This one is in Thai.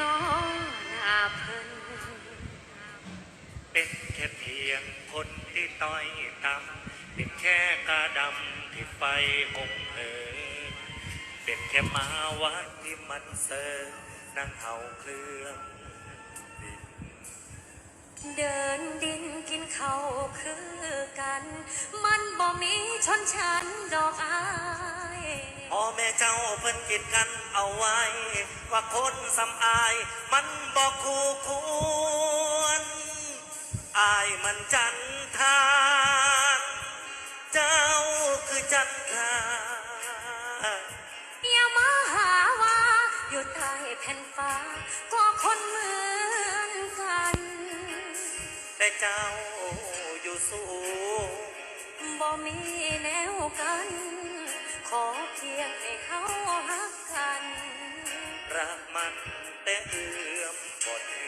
นอหน้าเพิ่นเป็นแค่เพียงคนที่ต้อยต่ำเป็นแค่กาดำที่ไฟหงเหินเป็นแค่มาวัดที่มันเซอร์นั่งเห่าเครื่องบินเดินดินกินเขาคือกัน มันบ่มีชนชั้นดอกอา พ่อแม่เจ้าเพิ่นกิดกันเอาไว้ ว่าคนสำอาย มันบอกคู่ควรอายมันจันทานเจ้าคือจันทราอย่ามาหาว่าอยู่ใต้แผ่นฟ้า ก็คนเหมือนกัน แต่เจ้าอยู่สูงบ่มีแนวกัน ขอเพียงให้เขาฮักกัน รักมันแต่เอื้อมบ่ถึง